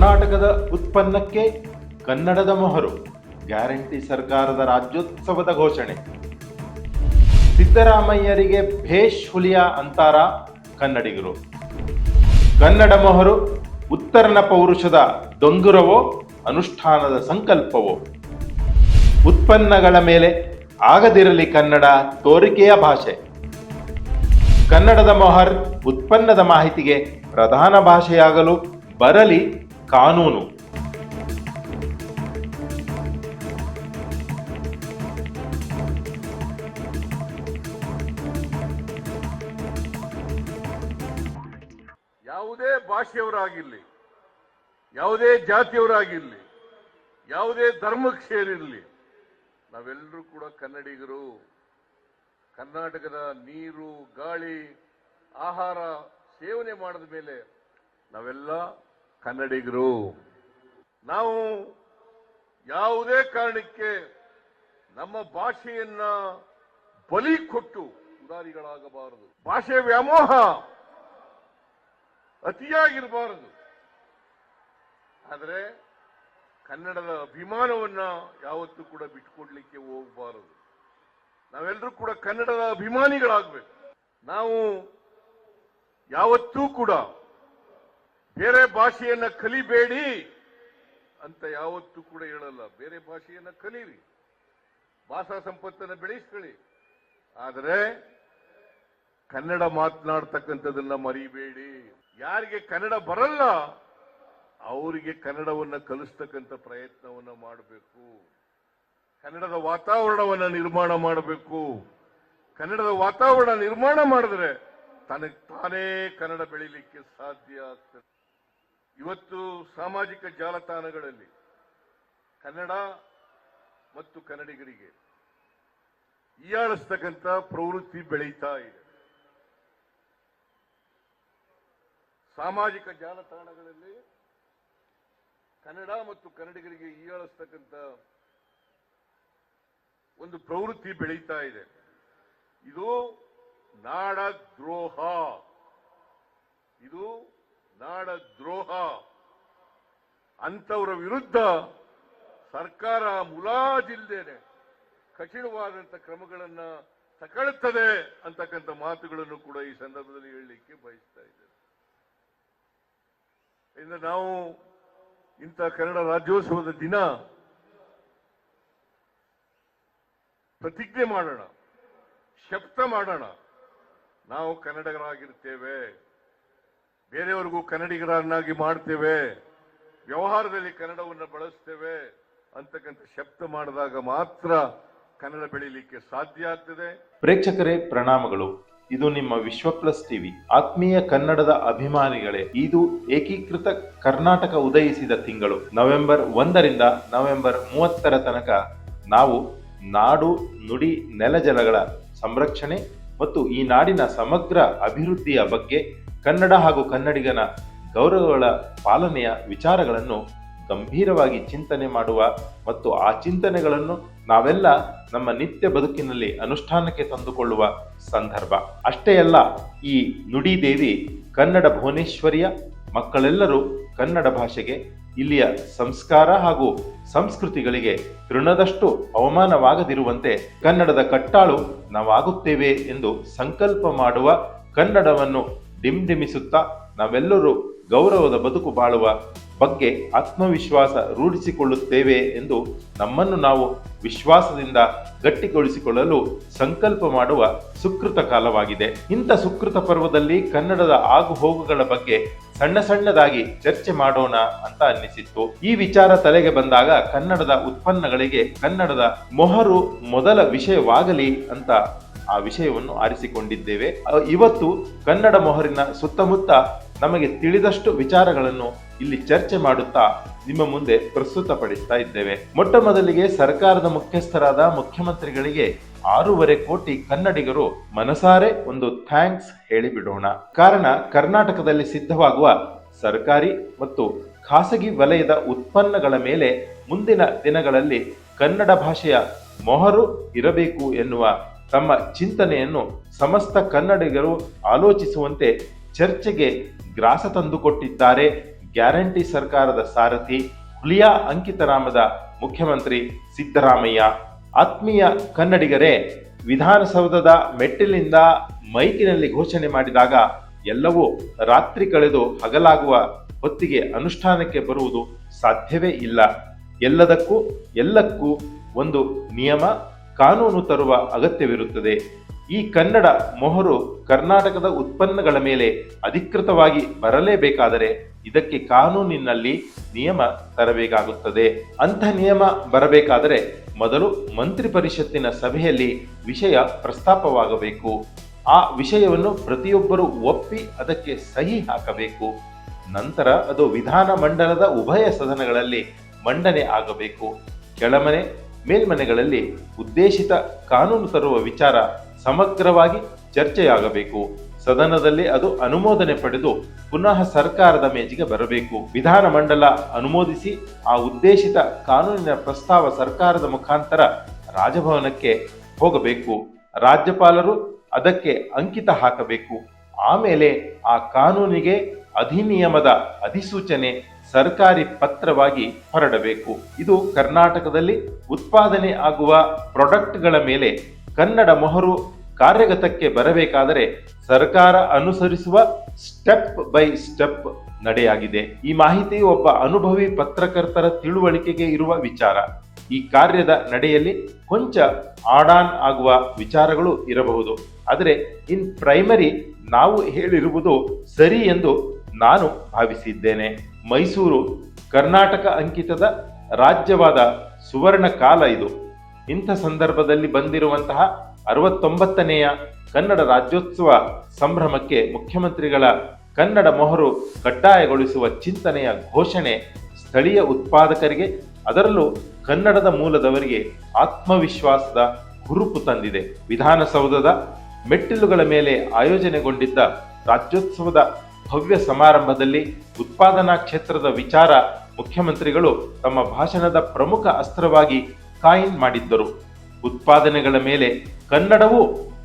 ಕರ್ನಾಟಕದ ಉತ್ಪನ್ನಕ್ಕೆ ಕನ್ನಡದ ಮೊಹರು, ಗ್ಯಾರಂಟಿ ಸರ್ಕಾರದ ರಾಜ್ಯೋತ್ಸವದ ಘೋಷಣೆ. ಸಿದ್ದರಾಮಯ್ಯರಿಗೆ ಭೇಷ್ ಹುಲಿಯ ಅಂತಾರ ಕನ್ನಡಿಗರು. ಕನ್ನಡ ಮೊಹರು ಉತ್ತರನ ಪೌರುಷದ ದೊಂಗುರವೋ ಅನುಷ್ಠಾನದ ಸಂಕಲ್ಪವೋ. ಉತ್ಪನ್ನಗಳ ಮೇಲೆ ಆಗದಿರಲಿ ಕನ್ನಡ ತೋರಿಕೆಯ ಭಾಷೆ. ಕನ್ನಡದ ಮೊಹರ್ ಉತ್ಪನ್ನದ ಮಾಹಿತಿಗೆ ಪ್ರಧಾನ ಭಾಷೆಯಾಗಲು ಬರಲಿ ಕಾನೂನು. ಯಾವುದೇ ಭಾಷೆಯವರಾಗಿರ್ಲಿ, ಯಾವುದೇ ಜಾತಿಯವರಾಗಿರ್ಲಿ, ಯಾವುದೇ ಧರ್ಮಕ್ಕೆ ಸೇರಿರಲಿ, ನಾವೆಲ್ಲರೂ ಕೂಡ ಕನ್ನಡಿಗರು. ಕರ್ನಾಟಕದ ನೀರು, ಗಾಳಿ, ಆಹಾರ, ಸೇವನೆ ಮಾಡಿದ ಮೇಲೆ ನಾವೆಲ್ಲ ಕನ್ನಡಿಗರು, ನಾವು ಯಾವುದೇ ಕಾರಣಕ್ಕೆ ನಮ್ಮ ಭಾಷೆಯನ್ನ ಬಲಿ ಕೊಟ್ಟು ಉದಾರಿಗಳಾಗಬಾರದು. ಭಾಷೆ ವ್ಯಾಮೋಹ ಅತಿಯಾಗಿರಬಾರದು. ಆದರೆ ಕನ್ನಡದ ಅಭಿಮಾನವನ್ನ ಯಾವತ್ತೂ ಕೂಡ ಬಿಟ್ಕೊಡ್ಲಿಕ್ಕೆ ಹೋಗಬಾರದು. ನಾವೆಲ್ಲರೂ ಕೂಡ ಕನ್ನಡದ ಅಭಿಮಾನಿಗಳಾಗಬೇಕು. ನಾವು ಯಾವತ್ತೂ ಕೂಡ ಬೇರೆ ಭಾಷೆಯನ್ನ ಕಲಿಬೇಡಿ ಅಂತ ಯಾವತ್ತೂ ಕೂಡ ಹೇಳಲ್ಲ. ಬೇರೆ ಭಾಷೆಯನ್ನ ಕಲೀರಿ. ಭಾಷಾ ಸಂಪತ್ತನ್ನು ಬೆಳೆಸ್ಕೊಳ್ಳಿ. ಆದರೆ ಕನ್ನಡ ಮಾತನಾಡ್ತಕ್ಕಂಥದನ್ನ ಮರಿಬೇಡಿ. ಯಾರಿಗೆ ಕನ್ನಡ ಬರಲ್ಲ, ಅವರಿಗೆ ಕನ್ನಡವನ್ನ ಕಲಿಸ್ತಕ್ಕಂಥ ಪ್ರಯತ್ನವನ್ನ ಮಾಡಬೇಕು. ಕನ್ನಡದ ವಾತಾವರಣವನ್ನ ನಿರ್ಮಾಣ ಮಾಡಬೇಕು. ಕನ್ನಡದ ವಾತಾವರಣ ನಿರ್ಮಾಣ ಮಾಡಿದ್ರೆ ತನಗೆ ತಾನೇ ಕನ್ನಡ ಬೆಳಿಲಿಕ್ಕೆ ಸಾಧ್ಯ ಆಗ್ತದೆ. ಇವತ್ತು ಸಾಮಾಜಿಕ ಜಾಲತಾಣಗಳಲ್ಲಿ ಕನ್ನಡ ಮತ್ತು ಕನ್ನಡಿಗರಿಗೆ ಈಯಾಳಿಸ್ತಕ್ಕಂಥ ಪ್ರವೃತ್ತಿ ಬೆಳೀತಾ ಇದೆ. ಸಾಮಾಜಿಕ ಜಾಲತಾಣಗಳಲ್ಲಿ ಕನ್ನಡ ಮತ್ತು ಕನ್ನಡಿಗರಿಗೆ ಈಯಾಳಿಸ್ತಕ್ಕಂಥ ಒಂದು ಪ್ರವೃತ್ತಿ ಬೆಳೀತಾ ಇದೆ. ಇದು ನಾಡ ದ್ರೋಹ ಇದು ನಾಡ ದ್ರೋಹ ಅಂತವರ ವಿರುದ್ಧ ಸರ್ಕಾರ ಮುಲಾಜಿಲ್ಲದೇನೆ ಕಠಿಣವಾದಂತ ಕ್ರಮಗಳನ್ನ ತಕಳುತ್ತದೆ ಅಂತಕ್ಕಂಥ ಮಾತುಗಳನ್ನು ಕೂಡ ಈ ಸಂದರ್ಭದಲ್ಲಿ ಹೇಳಲಿಕ್ಕೆ ಬಯಸ್ತಾ ಇದ್ದೇನೆ. ಇನ್ನು ನಾವು ಇಂಥ ಕನ್ನಡ ರಾಜ್ಯೋತ್ಸವದ ದಿನ ಪ್ರತಿಜ್ಞೆ ಮಾಡೋಣ ಶಬ್ದ ಮಾಡೋಣ. ನಾವು ಕನ್ನಡಿಗರಾಗಿರ್ತೇವೆ. ಬೇರೆಯವರಿಗೂ ಕನ್ನಡಿಗರನ್ನಾಗಿ ಮಾಡ್ತೇವೆ, ವ್ಯವಹಾರದಲ್ಲಿ ಕನ್ನಡವನ್ನು ಬಳಸ್ತೇವೆ ಅಂತಕ್ಕಂಥ ಶಬ್ದ ಮಾಡಿದಾಗ ಮಾತ್ರ ಕನ್ನಡ ಬೆಳೀಲಿಕ್ಕೆ ಸಾಧ್ಯ ಆಗ್ತದೆ. ಪ್ರೇಕ್ಷಕರೇ, ಪ್ರಣಾಮಗಳು. ಇದು ನಿಮ್ಮ ವಿಶ್ವ ಪ್ಲಸ್ ಟಿವಿ. ಆತ್ಮೀಯ ಕನ್ನಡದ ಅಭಿಮಾನಿಗಳೇ, ಇದು ಏಕೀಕೃತ ಕರ್ನಾಟಕ ಉದಯಿಸಿದ ತಿಂಗಳು. ನವೆಂಬರ್ ಒಂದರಿಂದ ನವೆಂಬರ್ ಮೂವತ್ತರ ತನಕ ನಾವು ನಾಡು ನುಡಿ ನೆಲಜಲಗಳ ಸಂರಕ್ಷಣೆ ಮತ್ತು ಈ ನಾಡಿನ ಸಮಗ್ರ ಅಭಿವೃದ್ಧಿಯ ಬಗ್ಗೆ ಕನ್ನಡ ಹಾಗೂ ಕನ್ನಡಿಗನ ಗೌರವಗಳ ಪಾಲನೆಯ ವಿಚಾರಗಳನ್ನು ಗಂಭೀರವಾಗಿ ಚಿಂತನೆ ಮಾಡುವ ಮತ್ತು ಆ ಚಿಂತನೆಗಳನ್ನು ನಾವೆಲ್ಲ ನಮ್ಮ ನಿತ್ಯ ಬದುಕಿನಲ್ಲಿ ಅನುಷ್ಠಾನಕ್ಕೆ ತಂದುಕೊಳ್ಳುವ ಸಂದರ್ಭ. ಅಷ್ಟೇ ಅಲ್ಲ, ಈ ನುಡಿದೇವಿ ಕನ್ನಡ ಭುವನೇಶ್ವರಿಯ ಮಕ್ಕಳೆಲ್ಲರೂ ಕನ್ನಡ ಭಾಷೆಗೆ ಇಲ್ಲಿಯ ಸಂಸ್ಕಾರ ಹಾಗೂ ಸಂಸ್ಕೃತಿಗಳಿಗೆ ಋಣದಷ್ಟು ಅವಮಾನವಾಗದಿರುವಂತೆ ಕನ್ನಡದ ಕಟ್ಟಾಳು ನಾವಾಗುತ್ತೇವೆ ಎಂದು ಸಂಕಲ್ಪ ಮಾಡುವ ಕನ್ನಡವನ್ನು ಡಿಂಡಿಮಿಸುತ್ತಾ ನಾವೆಲ್ಲರೂ ಗೌರವದ ಬದುಕು ಬಾಳುವ ಬಗ್ಗೆ ಆತ್ಮವಿಶ್ವಾಸ ರೂಢಿಸಿಕೊಳ್ಳುತ್ತೇವೆ ಎಂದು ನಮ್ಮನ್ನು ನಾವು ವಿಶ್ವಾಸದಿಂದ ಗಟ್ಟಿಗೊಳಿಸಿಕೊಳ್ಳಲು ಸಂಕಲ್ಪ ಮಾಡುವ ಸುಕೃತ ಕಾಲವಾಗಿದೆ. ಇಂಥ ಸುಕೃತ ಪರ್ವದಲ್ಲಿ ಕನ್ನಡದ ಆಗು ಹೋಗುಗಳ ಬಗ್ಗೆ ಸಣ್ಣ ಸಣ್ಣದಾಗಿ ಚರ್ಚೆ ಮಾಡೋಣ ಅಂತ ಅನ್ನಿಸಿತ್ತು. ಈ ವಿಚಾರ ತಲೆಗೆ ಬಂದಾಗ ಕನ್ನಡದ ಉತ್ಪನ್ನಗಳಿಗೆ ಕನ್ನಡದ ಮೊಹರು ಮೊದಲ ವಿಷಯವಾಗಲಿ ಅಂತ ಆ ವಿಷಯವನ್ನು ಆರಿಸಿಕೊಂಡಿದ್ದೇವೆ. ಇವತ್ತು ಕನ್ನಡ ಮೊಹರಿನ ಸುತ್ತಮುತ್ತ ನಮಗೆ ತಿಳಿದಷ್ಟು ವಿಚಾರಗಳನ್ನು ಇಲ್ಲಿ ಚರ್ಚೆ ಮಾಡುತ್ತಾ ನಿಮ್ಮ ಮುಂದೆ ಪ್ರಸ್ತುತಪಡಿಸ್ತಾ ಇದ್ದೇವೆ. ಮೊಟ್ಟ ಮೊದಲಿಗೆ ಸರ್ಕಾರದ ಮುಖ್ಯಸ್ಥರಾದ ಮುಖ್ಯಮಂತ್ರಿಗಳಿಗೆ ಆರೂವರೆ ಕೋಟಿ ಕನ್ನಡಿಗರು ಮನಸಾರೆ ಒಂದು ಥ್ಯಾಂಕ್ಸ್ ಹೇಳಿಬಿಡೋಣ. ಕಾರಣ ಕರ್ನಾಟಕದಲ್ಲಿ ಸಿದ್ಧವಾಗುವ ಸರ್ಕಾರಿ ಮತ್ತು ಖಾಸಗಿ ವಲಯದ ಉತ್ಪನ್ನಗಳ ಮೇಲೆ ಮುಂದಿನ ದಿನಗಳಲ್ಲಿ ಕನ್ನಡ ಭಾಷೆಯ ಮೊಹರು ಇರಬೇಕು ಎನ್ನುವ ತಮ್ಮ ಚಿಂತನೆಯನ್ನು ಸಮಸ್ತ ಕನ್ನಡಿಗರು ಆಲೋಚಿಸುವಂತೆ ಚರ್ಚೆಗೆ ಗ್ರಾಸ ತಂದುಕೊಟ್ಟಿದ್ದಾರೆ. ಗ್ಯಾರಂಟಿ ಸರ್ಕಾರದ ಸಾರಥಿ ಹುಲಿಯಾ ಅಂಕಿತರಾಮದ ಮುಖ್ಯಮಂತ್ರಿ ಸಿದ್ದರಾಮಯ್ಯ. ಆತ್ಮೀಯ ಕನ್ನಡಿಗರೇ, ವಿಧಾನಸೌಧದ ಮೆಟ್ಟಿಲಿಂದ ಮೈಕಿನಲ್ಲಿ ಘೋಷಣೆ ಮಾಡಿದಾಗ ಎಲ್ಲವೂ ರಾತ್ರಿ ಕಳೆದು ಹಗಲಾಗುವ ಹೊತ್ತಿಗೆ ಅನುಷ್ಠಾನಕ್ಕೆ ಬರುವುದು ಸಾಧ್ಯವೇ ಇಲ್ಲ. ಎಲ್ಲದಕ್ಕೂ, ಎಲ್ಲಕ್ಕೂ ಒಂದು ನಿಯಮ, ಕಾನೂನು ತರುವ ಅಗತ್ಯವಿರುತ್ತದೆ. ಈ ಕನ್ನಡ ಮೊಹರು ಕರ್ನಾಟಕದ ಉತ್ಪನ್ನಗಳ ಮೇಲೆ ಅಧಿಕೃತವಾಗಿ ಬರಲೇಬೇಕಾದರೆ ಇದಕ್ಕೆ ಕಾನೂನಿನಲ್ಲಿ ನಿಯಮ ತರಬೇಕಾಗುತ್ತದೆ. ಅಂಥ ನಿಯಮ ಬರಬೇಕಾದರೆ ಮೊದಲು ಮಂತ್ರಿ ಪರಿಷತ್ತಿನ ಸಭೆಯಲ್ಲಿ ವಿಷಯ ಪ್ರಸ್ತಾಪವಾಗಬೇಕು. ಆ ವಿಷಯವನ್ನು ಪ್ರತಿಯೊಬ್ಬರು ಒಪ್ಪಿ ಅದಕ್ಕೆ ಸಹಿ ಹಾಕಬೇಕು. ನಂತರ ಅದು ವಿಧಾನ ಮಂಡಲದ ಉಭಯ ಸದನಗಳಲ್ಲಿ ಮಂಡನೆ ಆಗಬೇಕು. ಕೆಳಮನೆ, ಮೇಲ್ಮನೆಗಳಲ್ಲಿ ಉದ್ದೇಶಿತ ಕಾನೂನು ತರುವ ವಿಚಾರ ಸಮಗ್ರವಾಗಿ ಚರ್ಚೆಯಾಗಬೇಕು. ಸದನದಲ್ಲಿ ಅದು ಅನುಮೋದನೆ ಪಡೆದು ಪುನಃ ಸರ್ಕಾರದ ಮೇಜಿಗೆ ಬರಬೇಕು. ವಿಧಾನ ಮಂಡಲ ಅನುಮೋದಿಸಿ ಆ ಉದ್ದೇಶಿತ ಕಾನೂನಿನ ಪ್ರಸ್ತಾವ ಸರ್ಕಾರದ ಮುಖಾಂತರ ರಾಜಭವನಕ್ಕೆ ಹೋಗಬೇಕು. ರಾಜ್ಯಪಾಲರು ಅದಕ್ಕೆ ಅಂಕಿತ ಹಾಕಬೇಕು. ಆಮೇಲೆ ಆ ಕಾನೂನಿಗೆ ಅಧಿನಿಯಮದ ಅಧಿಸೂಚನೆ ಸರ್ಕಾರಿ ಪತ್ರವಾಗಿ ಹೊರಡಬೇಕು. ಇದು ಕರ್ನಾಟಕದಲ್ಲಿ ಉತ್ಪಾದನೆ ಆಗುವ ಪ್ರಾಡಕ್ಟ್ಗಳ ಮೇಲೆ ಕನ್ನಡ ಮೊಹರು ಕಾರ್ಯಗತಕ್ಕೆ ಬರಬೇಕಾದರೆ ಸರ್ಕಾರ ಅನುಸರಿಸುವ ಸ್ಟೆಪ್ ಬೈ ಸ್ಟೆಪ್ ನಡೆಯಾಗಿದೆ. ಈ ಮಾಹಿತಿ ಒಬ್ಬ ಅನುಭವಿ ಪತ್ರಕರ್ತರ ತಿಳುವಳಿಕೆಗೆ ಇರುವ ವಿಚಾರ. ಈ ಕಾರ್ಯದ ನಡೆಯಲ್ಲಿ ಕೊಂಚ ಆಡಾನ್ ಆಗುವ ವಿಚಾರಗಳು ಇರಬಹುದು. ಆದರೆ ಇನ್ ಪ್ರೈಮರಿ ನಾವು ಹೇಳಿರುವುದು ಸರಿ ಎಂದು ನಾನು ಭಾವಿಸಿದ್ದೇನೆ. ಮೈಸೂರು ಕರ್ನಾಟಕ ಅಂಕಿತದ ರಾಜ್ಯವಾದ ಸುವರ್ಣ ಕಾಲ ಇದು. ಇಂಥ ಸಂದರ್ಭದಲ್ಲಿ ಬಂದಿರುವಂತಹ ಅರವತ್ತೊಂಬತ್ತನೆಯ ಕನ್ನಡ ರಾಜ್ಯೋತ್ಸವ ಸಂಭ್ರಮಕ್ಕೆ ಮುಖ್ಯಮಂತ್ರಿಗಳ ಕನ್ನಡ ಮೊಹರು ಕಡ್ಡಾಯಗೊಳಿಸುವ ಚಿಂತನೆಯ ಘೋಷಣೆ ಸ್ಥಳೀಯ ಉತ್ಪಾದಕರಿಗೆ, ಅದರಲ್ಲೂ ಕನ್ನಡದ ಮೂಲದವರಿಗೆ ಆತ್ಮವಿಶ್ವಾಸದ ಹುರುಪು ತಂದಿದೆ. ವಿಧಾನಸೌಧದ ಮೆಟ್ಟಿಲುಗಳ ಮೇಲೆ ಆಯೋಜನೆಗೊಂಡಿದ್ದ ರಾಜ್ಯೋತ್ಸವದ ಭವ್ಯ ಸಮಾರಂಭದಲ್ಲಿ ಉತ್ಪಾದನಾ ಕ್ಷೇತ್ರದ ವಿಚಾರ ಮುಖ್ಯಮಂತ್ರಿಗಳು ತಮ್ಮ ಭಾಷಣದ ಪ್ರಮುಖ ಅಸ್ತ್ರವಾಗಿ ಕಾಯಿನ್ ಮಾಡಿದ್ದರು. ಉತ್ಪಾದನೆಗಳ ಮೇಲೆ ಕನ್ನಡವು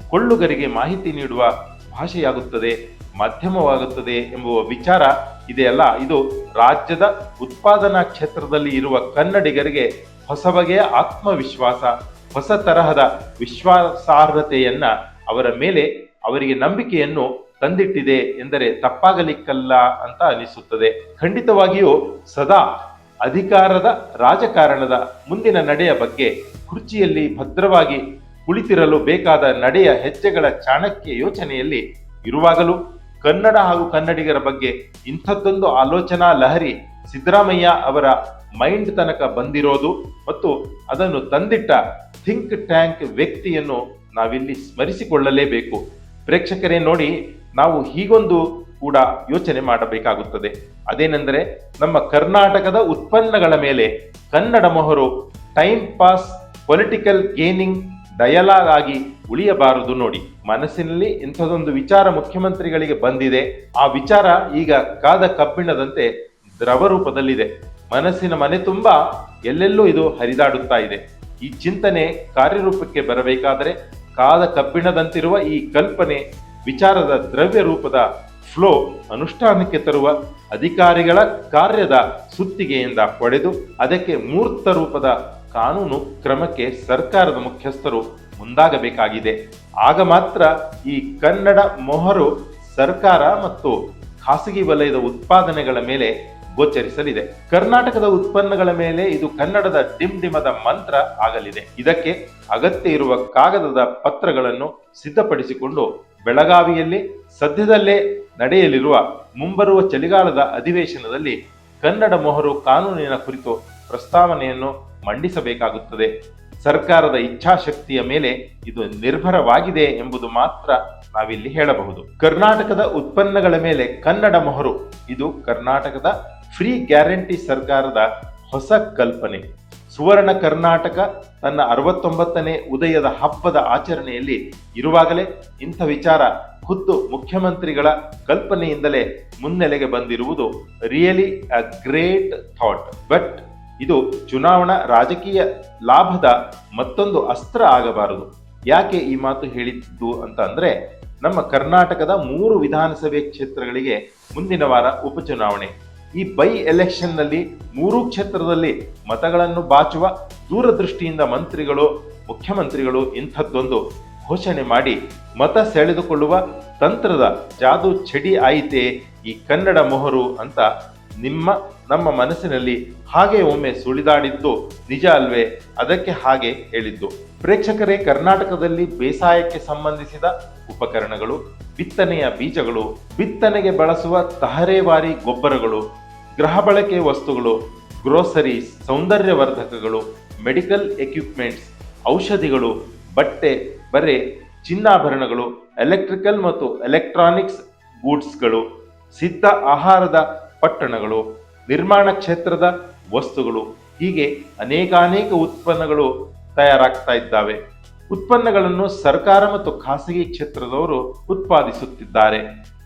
ಕೊಳ್ಳುಗರಿಗೆ ಮಾಹಿತಿ ನೀಡುವ ಭಾಷೆಯಾಗುತ್ತದೆ, ಮಾಧ್ಯಮವಾಗುತ್ತದೆ ಎಂಬುವ ವಿಚಾರ ಇದೆಯಲ್ಲ ಇದು ರಾಜ್ಯದ ಉತ್ಪಾದನಾ ಕ್ಷೇತ್ರದಲ್ಲಿ ಇರುವ ಕನ್ನಡಿಗರಿಗೆ ಹೊಸ ಬಗೆಯ ಆತ್ಮವಿಶ್ವಾಸ, ಹೊಸ ತರಹದ ವಿಶ್ವಾಸಾರ್ಹತೆಯನ್ನ ಅವರ ಮೇಲೆ ಅವರಿಗೆ ನಂಬಿಕೆಯನ್ನು ತಂದಿಟ್ಟಿದೆ ಎಂದರೆ ತಪ್ಪಾಗಲಿಕ್ಕಲ್ಲ ಅಂತ ಅನಿಸುತ್ತದೆ. ಖಂಡಿತವಾಗಿಯೂ ಸದಾ ಅಧಿಕಾರದ ರಾಜಕಾರಣದ ಮುಂದಿನ ನಡೆಯ ಬಗ್ಗೆ ಕುರ್ಚಿಯಲ್ಲಿ ಭದ್ರವಾಗಿ ಕುಳಿತಿರಲು ಬೇಕಾದ ನಡೆಯ ಹೆಜ್ಜೆಗಳ ಚಾಣಕ್ಯ ಯೋಚನೆಯಲ್ಲಿ ಇರುವಾಗಲೂ ಕನ್ನಡ ಹಾಗೂ ಕನ್ನಡಿಗರ ಬಗ್ಗೆ ಇಂಥದ್ದೊಂದು ಆಲೋಚನಾ ಲಹರಿ ಸಿದ್ದರಾಮಯ್ಯ ಅವರ ಮೈಂಡ್ ತನಕ ಬಂದಿರೋದು ಮತ್ತು ಅದನ್ನು ತಂದಿಟ್ಟ ಥಿಂಕ್ ಟ್ಯಾಂಕ್ ವ್ಯಕ್ತಿಯನ್ನು ನಾವಿಲ್ಲಿ ಸ್ಮರಿಸಿಕೊಳ್ಳಲೇಬೇಕು. ಪ್ರೇಕ್ಷಕರೇ ನೋಡಿ, ನಾವು ಹೀಗೊಂದು ಕೂಡ ಯೋಚನೆ ಮಾಡಬೇಕಾಗುತ್ತದೆ. ಅದೇನೆಂದರೆ ನಮ್ಮ ಕರ್ನಾಟಕದ ಉತ್ಪನ್ನಗಳ ಮೇಲೆ Kannada ಮೊಹರು time pass political gaining dialogue ಆಗಿ ಉಳಿಯಬಾರದು ನೋಡಿ. ಮನಸ್ಸಿನಲ್ಲಿ ಇಂಥದೊಂದು ವಿಚಾರ ಮುಖ್ಯಮಂತ್ರಿಗಳಿಗೆ ಬಂದಿದೆ. ಆ ವಿಚಾರ ಈಗ ಕಾದ ಕಬ್ಬಿಣದಂತೆ ದ್ರವ ರೂಪದಲ್ಲಿದೆ ಮನಸ್ಸಿನ ಮನೆ ತುಂಬ ಎಲ್ಲೆಲ್ಲೂ ಇದು ಹರಿದಾಡುತ್ತಾ ಇದೆ. ಈ ಚಿಂತನೆ ಕಾರ್ಯರೂಪಕ್ಕೆ ಬರಬೇಕಾದರೆ ಕಾದ ಕಬ್ಬಿಣದಂತಿರುವ ಈ ಕಲ್ಪನೆ ವಿಚಾರದ ದ್ರವ್ಯ ರೂಪದ ಫ್ಲೋ ಅನುಷ್ಠಾನಕ್ಕೆ ತರುವ ಅಧಿಕಾರಿಗಳ ಕಾರ್ಯದ ಸುತ್ತಿಗೆಯಿಂದ ಪಡೆದು ಅದಕ್ಕೆ ಮೂರ್ತ ರೂಪದ ಕಾನೂನು ಕ್ರಮಕ್ಕೆ ಸರ್ಕಾರದ ಮುಖ್ಯಸ್ಥರು ಮುಂದಾಗಬೇಕಾಗಿದೆ. ಆಗ ಮಾತ್ರ ಈ ಕನ್ನಡ ಮೊಹರು ಸರ್ಕಾರ ಮತ್ತು ಖಾಸಗಿ ವಲಯದ ಉತ್ಪಾದನೆಗಳ ಮೇಲೆ ಗೋಚರಿಸಲಿದೆ. ಕರ್ನಾಟಕದ ಉತ್ಪನ್ನಗಳ ಮೇಲೆ ಇದು ಕನ್ನಡದ ಡಿಮ್ ಡಿಮದ ಮಂತ್ರ ಆಗಲಿದೆ. ಇದಕ್ಕೆ ಅಗತ್ಯ ಇರುವ ಕಾಗದದ ಪತ್ರಗಳನ್ನು ಸಿದ್ಧಪಡಿಸಿಕೊಂಡು ಬೆಳಗಾವಿಯಲ್ಲಿ ಸದ್ಯದಲ್ಲೇ ನಡೆಯಲಿರುವ ಮುಂಬರುವ ಚಳಿಗಾಲದ ಅಧಿವೇಶನದಲ್ಲಿ ಕನ್ನಡ ಮೊಹರು ಕಾನೂನಿನ ಕುರಿತು ಪ್ರಸ್ತಾವನೆಯನ್ನು ಮಂಡಿಸಬೇಕಾಗುತ್ತದೆ. ಸರ್ಕಾರದ ಇಚ್ಛಾಶಕ್ತಿಯ ಮೇಲೆ ಇದು ನಿರ್ಭರವಾಗಿದೆ ಎಂಬುದು ಮಾತ್ರ ನಾವಿಲ್ಲಿ ಹೇಳಬಹುದು. ಕರ್ನಾಟಕದ ಉತ್ಪನ್ನಗಳ ಮೇಲೆ ಕನ್ನಡ ಮೊಹರು, ಇದು ಕರ್ನಾಟಕದ ಫ್ರೀ ಗ್ಯಾರಂಟಿ ಸರ್ಕಾರದ ಹೊಸ ಕಲ್ಪನೆ. ಸುವರ್ಣ ಕರ್ನಾಟಕ ತನ್ನ ಅರವತ್ತೊಂಬತ್ತನೇ ಉದಯದ ಹಬ್ಬದ ಆಚರಣೆಯಲ್ಲಿ ಇರುವಾಗಲೇ ಇಂಥ ವಿಚಾರ ಖುದ್ದು ಮುಖ್ಯಮಂತ್ರಿಗಳ ಕಲ್ಪನೆಯಿಂದಲೇ ಮುನ್ನೆಲೆಗೆ ಬಂದಿರುವುದು really a great thought but ಇದು ಚುನಾವಣಾ ರಾಜಕೀಯ ಲಾಭದ ಮತ್ತೊಂದು ಅಸ್ತ್ರ ಆಗಬಾರದು. ಯಾಕೆ ಈ ಮಾತು ಹೇಳಿದ್ದು ಅಂತ ಅಂದ್ರೆ ನಮ್ಮ ಕರ್ನಾಟಕದ ಮೂರು ವಿಧಾನಸಭೆ ಕ್ಷೇತ್ರಗಳಿಗೆ ಮುಂದಿನ ವಾರ ಉಪಚುನಾವಣೆ. ಈ ಬೈ ಎಲೆಕ್ಷನ್ನಲ್ಲಿ ಮೂರೂ ಕ್ಷೇತ್ರದಲ್ಲಿ ಮತಗಳನ್ನು ಬಾಚುವ ದೂರದೃಷ್ಟಿಯಿಂದ ಮಂತ್ರಿಗಳು, ಮುಖ್ಯಮಂತ್ರಿಗಳು ಇಂಥದ್ದೊಂದು ಘೋಷಣೆ ಮಾಡಿ ಮತ ಸೆಳೆದುಕೊಳ್ಳುವ ತಂತ್ರದ ಜಾದು ಚಡಿ ಆಯಿತೆ ಈ ಕನ್ನಡ ಮೊಹರು ಅಂತ ನಿಮ್ಮ, ನಮ್ಮ ಮನಸ್ಸಿನಲ್ಲಿ ಹಾಗೆ ಒಮ್ಮೆ ಸುಳಿದಾಡಿದ್ದು ನಿಜ ಅಲ್ವೇ? ಅದಕ್ಕೆ ಹಾಗೆ ಹೇಳಿದ್ದು. ಪ್ರೇಕ್ಷಕರೇ, ಕರ್ನಾಟಕದಲ್ಲಿ ಬೇಸಾಯಕ್ಕೆ ಸಂಬಂಧಿಸಿದ ಉಪಕರಣಗಳು, ಬಿತ್ತನೆಯ ಬೀಜಗಳು, ಬಿತ್ತನೆಗೆ ಬಳಸುವ ತಹರೇವಾರಿ ಗೊಬ್ಬರಗಳು ಗೃಹ ಬಳಕೆ ವಸ್ತುಗಳು ಗ್ರೋಸರೀಸ್ ಸೌಂದರ್ಯವರ್ಧಕಗಳು ಮೆಡಿಕಲ್ ಎಕ್ವಿಪ್ಮೆಂಟ್ಸ್ ಔಷಧಿಗಳು, ಬಟ್ಟೆ, ಬರೆ, ಚಿನ್ನಾಭರಣಗಳು ಎಲೆಕ್ಟ್ರಿಕಲ್ ಮತ್ತು ಎಲೆಕ್ಟ್ರಾನಿಕ್ಸ್ ಗೂಡ್ಸ್ಗಳು ಸಿದ್ಧ ಆಹಾರದ ಪಟ್ಟಣಗಳು, ನಿರ್ಮಾಣ ಕ್ಷೇತ್ರದ ವಸ್ತುಗಳು, ಹೀಗೆ ಅನೇಕಾನೇಕ ಉತ್ಪನ್ನಗಳು ತಯಾರಾಗ್ತಾ ಇದ್ದಾವೆ. ಉತ್ಪನ್ನಗಳನ್ನು ಸರ್ಕಾರ ಮತ್ತು ಖಾಸಗಿ ಕ್ಷೇತ್ರದವರು ಉತ್ಪಾದಿಸುತ್ತಿದ್ದಾರೆ.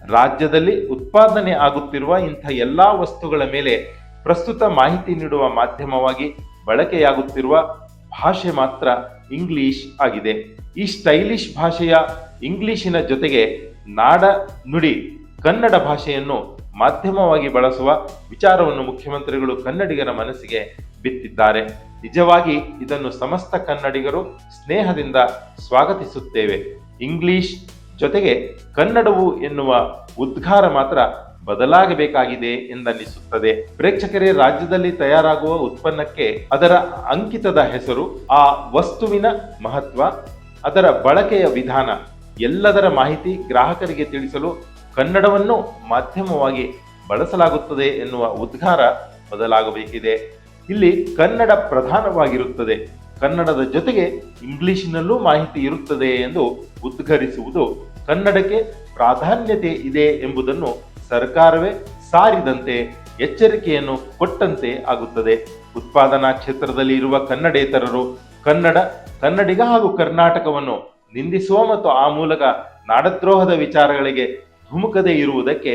ರಾಜ್ಯದಲ್ಲಿ ಉತ್ಪಾದನೆ ಆಗುತ್ತಿರುವ ಇಂಥ ಎಲ್ಲ ವಸ್ತುಗಳ ಮೇಲೆ ಪ್ರಸ್ತುತ ಮಾಹಿತಿ ನೀಡುವ ಮಾಧ್ಯಮವಾಗಿ ಬಳಕೆಯಾಗುತ್ತಿರುವ ಭಾಷೆ ಮಾತ್ರ ಇಂಗ್ಲಿಷ್ ಆಗಿದೆ. ಈ ಸ್ಟೈಲಿಶ್ ಭಾಷೆಯ ಇಂಗ್ಲಿಶಿನ ಜೊತೆಗೆ ನಾಡ ನುಡಿ ಕನ್ನಡ ಭಾಷೆಯನ್ನು ಮಾಧ್ಯಮವಾಗಿ ಬಳಸುವ ವಿಚಾರವನ್ನು ಮುಖ್ಯಮಂತ್ರಿಗಳು ಕನ್ನಡಿಗರ ಮನಸ್ಸಿಗೆ ಬಿತ್ತಿದ್ದಾರೆ. ನಿಜವಾಗಿ ಇದನ್ನು ಸಮಸ್ತ ಕನ್ನಡಿಗರು ಸ್ನೇಹದಿಂದ ಸ್ವಾಗತಿಸುತ್ತೇವೆ. ಇಂಗ್ಲಿಷ್ ಜೊತೆಗೆ ಕನ್ನಡವು ಎನ್ನುವ ಉದ್ಗಾರ ಮಾತ್ರ ಬದಲಾಗಬೇಕಾಗಿದೆ ಎಂದನ್ನಿಸುತ್ತದೆ. ಪ್ರೇಕ್ಷಕರೇ, ರಾಜ್ಯದಲ್ಲಿ ತಯಾರಾಗುವ ಉತ್ಪನ್ನಕ್ಕೆ ಅದರ ಅಂಕಿತದ ಹೆಸರು, ಆ ವಸ್ತುವಿನ ಮಹತ್ವ, ಅದರ ಬಳಕೆಯ ವಿಧಾನ ಎಲ್ಲದರ ಮಾಹಿತಿ ಗ್ರಾಹಕರಿಗೆ ತಿಳಿಸಲು ಕನ್ನಡವನ್ನು ಮಾಧ್ಯಮವಾಗಿ ಬಳಸಲಾಗುತ್ತದೆ ಎನ್ನುವ ಉದ್ಗಾರ ಬದಲಾಗಬೇಕಿದೆ. ಇಲ್ಲಿ ಕನ್ನಡ ಪ್ರಧಾನವಾಗಿರುತ್ತದೆ. ಕನ್ನಡದ ಜೊತೆಗೆ ಇಂಗ್ಲಿಶಿನಲ್ಲೂ ಮಾಹಿತಿ ಇರುತ್ತದೆ ಎಂದು ಉದ್ಘರಿಸುವುದು ಕನ್ನಡಕ್ಕೆ ಪ್ರಾಧಾನ್ಯತೆ ಇದೆ ಎಂಬುದನ್ನು ಸರ್ಕಾರವೇ ಸಾರಿದಂತೆ ಎಚ್ಚರಿಕೆಯನ್ನು ಕೊಟ್ಟಂತೆ ಆಗುತ್ತದೆ. ಉತ್ಪಾದನಾ ಕ್ಷೇತ್ರದಲ್ಲಿ ಇರುವ ಕನ್ನಡೇತರರು ಕನ್ನಡ, ಕನ್ನಡಿಗ ಹಾಗೂ ಕರ್ನಾಟಕವನ್ನು ನಿಂದಿಸುವ ಮತ್ತು ಆ ಮೂಲಕ ನಾಡದ್ರೋಹದ ವಿಚಾರಗಳಿಗೆ ಧುಮುಕದೇ ಇರುವುದಕ್ಕೆ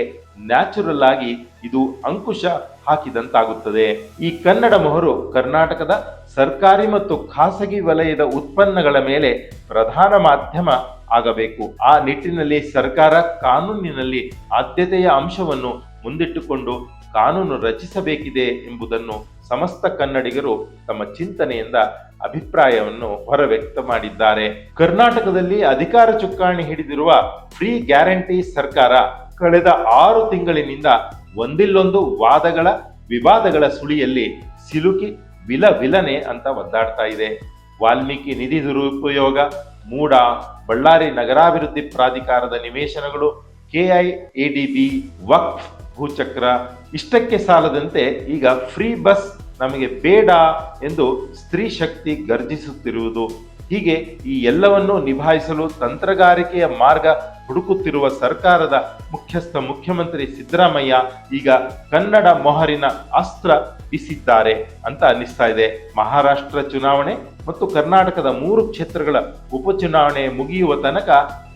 ನ್ಯಾಚುರಲ್ ಆಗಿ ಇದು ಅಂಕುಶ ಹಾಕಿದಂತಾಗುತ್ತದೆ. ಈ ಕನ್ನಡ ಮೊಹರು ಕರ್ನಾಟಕದ ಸರ್ಕಾರಿ ಮತ್ತು ಖಾಸಗಿ ವಲಯದ ಉತ್ಪನ್ನಗಳ ಮೇಲೆ ಪ್ರಧಾನ ಮಾಧ್ಯಮ ಆಗಬೇಕು. ಆ ನಿಟ್ಟಿನಲ್ಲಿ ಸರ್ಕಾರ ಕಾನೂನಿನಲ್ಲಿ ಆದ್ಯತೆಯ ಅಂಶವನ್ನು ಮುಂದಿಟ್ಟುಕೊಂಡು ಕಾನೂನು ರಚಿಸಬೇಕಿದೆ ಎಂಬುದನ್ನು ಸಮಸ್ತ ಕನ್ನಡಿಗರು ತಮ್ಮ ಚಿಂತನೆಯಿಂದ ಅಭಿಪ್ರಾಯವನ್ನು ಹೊರವ್ಯಕ್ತ ಮಾಡಿದ್ದಾರೆ ಕರ್ನಾಟಕದಲ್ಲಿ ಅಧಿಕಾರ ಚುಕ್ಕಾಣಿ ಹಿಡಿದಿರುವ ಫ್ರೀ ಗ್ಯಾರಂಟಿ ಸರ್ಕಾರ ಕಳೆದ ಆರು ತಿಂಗಳಿನಿಂದ ಒಂದಿಲ್ಲೊಂದು ವಾದಗಳ, ವಿವಾದಗಳ ಸುಳಿಯಲ್ಲಿ ಸಿಲುಕಿ ವಿಲ ವಿಲನೆ ಅಂತ ಒದ್ದಾಡ್ತಾ ಇದೆ. ವಾಲ್ಮೀಕಿ ನಿಧಿ ದುರುಪಯೋಗ, ಮೂಡ, ಬಳ್ಳಾರಿ ನಗರಾಭಿವೃದ್ಧಿ ಪ್ರಾಧಿಕಾರದ ನಿವೇಶನಗಳು, ಕೆಐಎಡಿಬಿ, ವಕ್ಫ್, ಭೂಚಕ್ರ ಇಷ್ಟಕ್ಕೆ ಸಾಲದಂತೆ ಈಗ ಫ್ರೀ ಬಸ್ ನಮಗೆ ಬೇಡ ಎಂದು ಸ್ತ್ರೀ ಶಕ್ತಿ ಗರ್ಜಿಸುತ್ತಿರುವುದು. ಹೀಗೆ ಈ ಎಲ್ಲವನ್ನು ನಿಭಾಯಿಸಲು ತಂತ್ರಗಾರಿಕೆಯ ಮಾರ್ಗ ಹುಡುಕುತ್ತಿರುವ ಸರ್ಕಾರದ ಮುಖ್ಯಸ್ಥ ಮುಖ್ಯಮಂತ್ರಿ ಸಿದ್ದರಾಮಯ್ಯ ಈಗ ಕನ್ನಡ ಮೊಹರಿನ ಅಸ್ತ್ರ ಬಿಸಿದ್ದಾರೆ ಅಂತ ಅನ್ನಿಸ್ತಾ ಇದೆ. ಮಹಾರಾಷ್ಟ್ರ ಚುನಾವಣೆ ಮತ್ತು ಕರ್ನಾಟಕದ ಮೂರು ಕ್ಷೇತ್ರಗಳ ಉಪಚುನಾವಣೆ ಮುಗಿಯುವ ತನಕ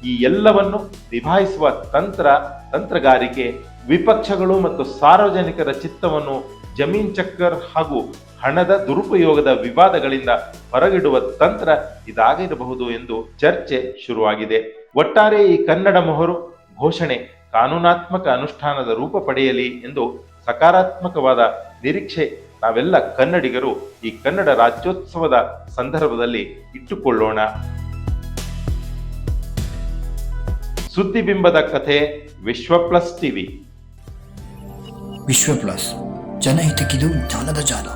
ಈ ಎಲ್ಲವನ್ನು ನಿಭಾಯಿಸುವ ತಂತ್ರ, ತಂತ್ರಗಾರಿಕೆ, ವಿಪಕ್ಷಗಳು ಮತ್ತು ಸಾರ್ವಜನಿಕರ ಚಿತ್ತವನ್ನು ಜಮೀನ್ ಚಕ್ಕರ್ ಹಾಗೂ ಹಣದ ದುರುಪಯೋಗದ ವಿವಾದಗಳಿಂದ ಹೊರಗಿಡುವ ತಂತ್ರ ಇದಾಗಿರಬಹುದು ಎಂದು ಚರ್ಚೆ ಶುರುವಾಗಿದೆ. ಒಟ್ಟಾರೆ ಈ ಕನ್ನಡ ಮೊಹರು ಘೋಷಣೆ ಕಾನೂನಾತ್ಮಕ ಅನುಷ್ಠಾನದ ರೂಪ ಪಡೆಯಲಿ ಎಂದು ಸಕಾರಾತ್ಮಕವಾದ ನಿರೀಕ್ಷೆ ನಾವೆಲ್ಲ ಕನ್ನಡಿಗರು ಈ ಕನ್ನಡ ರಾಜ್ಯೋತ್ಸವದ ಸಂದರ್ಭದಲ್ಲಿ ಇಟ್ಟುಕೊಳ್ಳೋಣ. ಸುದ್ದಿಬಿಂಬದ ಕಥೆ Vishwa plus TV. Vishwa plus ಜನಹಿತಕ್ಕಿದು ಜಾಲದ ಜಾಲ.